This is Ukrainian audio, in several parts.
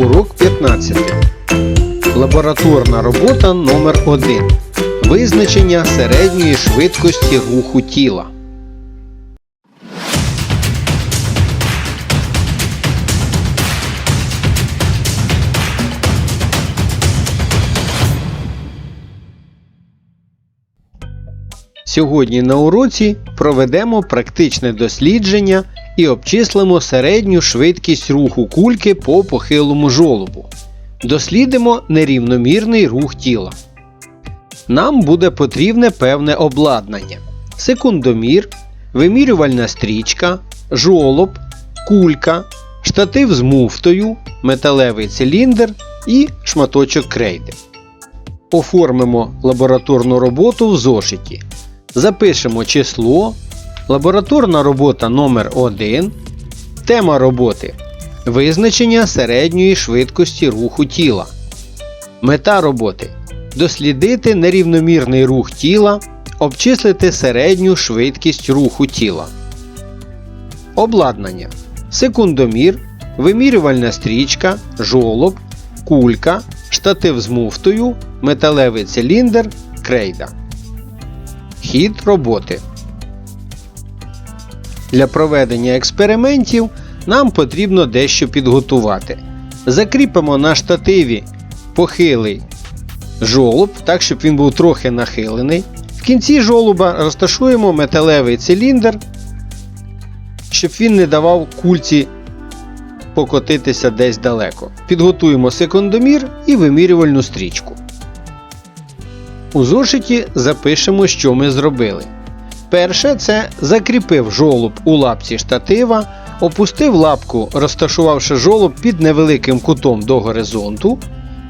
Урок 15. Лабораторна робота номер 1 Визначення середньої швидкості руху тіла. Сьогодні на уроці проведемо практичне дослідження і обчислимо середню швидкість руху кульки по похилому жолобу. Дослідимо нерівномірний рух тіла. Нам буде потрібне певне обладнання: секундомір, вимірювальна стрічка, жолоб, кулька, штатив з муфтою, металевий циліндр і шматочок крейди. Оформимо лабораторну роботу в зошиті. Запишемо число, лабораторна робота номер 1 тема роботи Визначення середньої швидкості руху тіла. Мета роботи дослідити нерівномірний рух тіла, обчислити середню швидкість руху тіла. Обладнання секундомір, вимірювальна стрічка, жолоб, кулька, штатив з муфтою, металевий циліндр, крейда. Хід роботи. Для проведення експериментів нам потрібно дещо підготувати. Закріпимо на штативі похилий жолоб, так щоб він був трохи нахилений. В кінці жолоба розташуємо металевий циліндр, щоб він не давав кульці покотитися десь далеко. Підготуємо секундомір і вимірювальну стрічку. У зошиті запишемо, що ми зробили. Перше це закріпив жолоб у лапці штатива, опустив лапку, розташувавши жолоб під невеликим кутом до горизонту.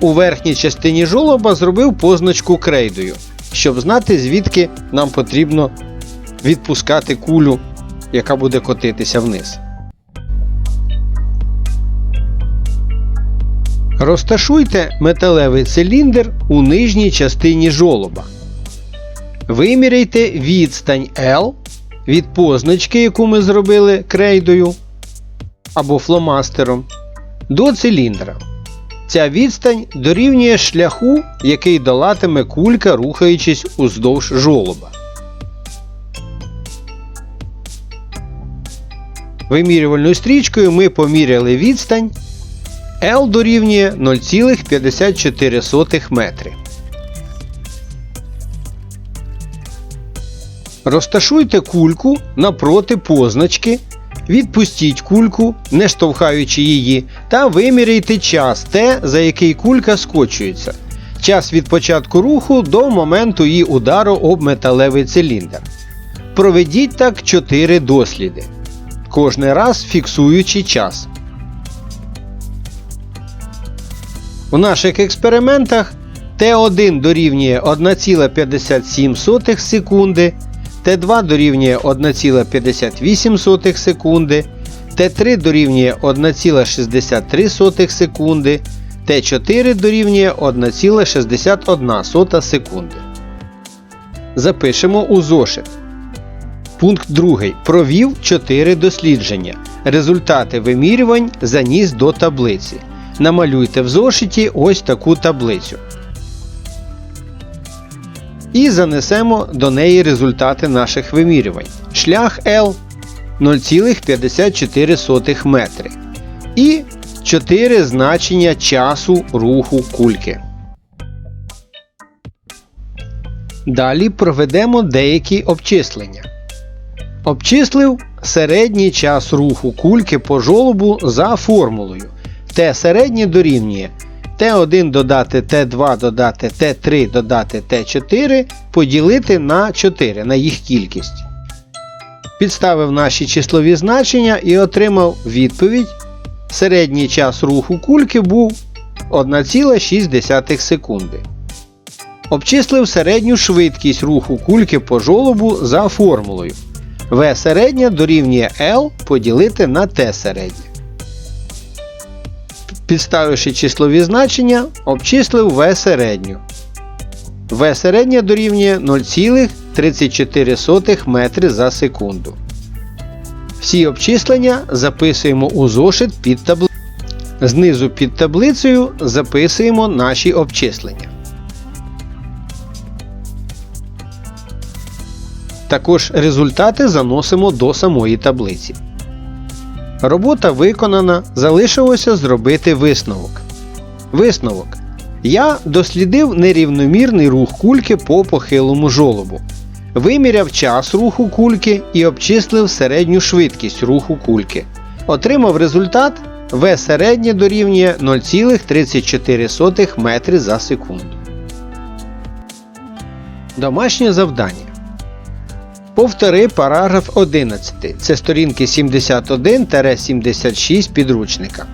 У верхній частині жолоба зробив позначку крейдою, щоб знати, звідки нам потрібно відпускати кулю, яка буде котитися вниз. Розташуйте металевий циліндр у нижній частині жолоба. Виміряйте відстань L від позначки, яку ми зробили крейдою або фломастером, до циліндра. Ця відстань дорівнює шляху, який долатиме кулька, рухаючись уздовж жолоба. Вимірювальною стрічкою ми поміряли відстань L дорівнює 0,54 метри. Розташуйте кульку напроти позначки, відпустіть кульку, не штовхаючи її, та виміряйте час Т, за який кулька скочується. Час від початку руху до моменту її удару об металевий циліндр. Проведіть так 4 досліди. Кожний раз фіксуючи час. У наших експериментах Т1 дорівнює 1,57 секунди, Т2 дорівнює 1,58 секунди, Т3 дорівнює 1,63 секунди, Т4 дорівнює 1,61 секунди. Запишемо у зошит. Пункт 2. Провів 4 дослідження. Результати вимірювань заніс до таблиці. Намалюйте в зошиті ось таку таблицю. І занесемо до неї результати наших вимірювань. Шлях L 0,54 метри. І 4 значення часу руху кульки. Далі проведемо деякі обчислення. Обчислив середній час руху кульки по жолобу за формулою. Т середнє дорівнює Т1 додати Т2 додати Т3 додати Т4 поділити на 4 на їх кількість. Підставив наші числові значення і отримав відповідь. Середній час руху кульки був 1,6 секунди. Обчислив середню швидкість руху кульки по жолобу за формулою. В середня дорівнює L поділити на Т середнє. Підставивши числові значення, обчислив В середню. В середня дорівнює 0,34 метри за секунду. Всі обчислення записуємо у зошит під таблицю. Знизу під таблицею записуємо наші обчислення. Також результати заносимо до самої таблиці. Робота виконана, залишилося зробити висновок. Висновок. Я дослідив нерівномірний рух кульки по похилому жолобу. Виміряв час руху кульки і обчислив середню швидкість руху кульки. Отримав результат В середнє дорівнює 0,34 метри за секунду. Домашнє завдання. Повтори параграф 11. Це сторінки 71-76 підручника.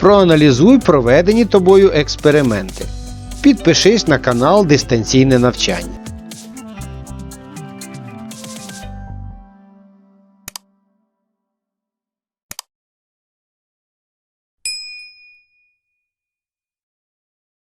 Проаналізуй проведені тобою експерименти. Підпишись на канал Дистанційне навчання.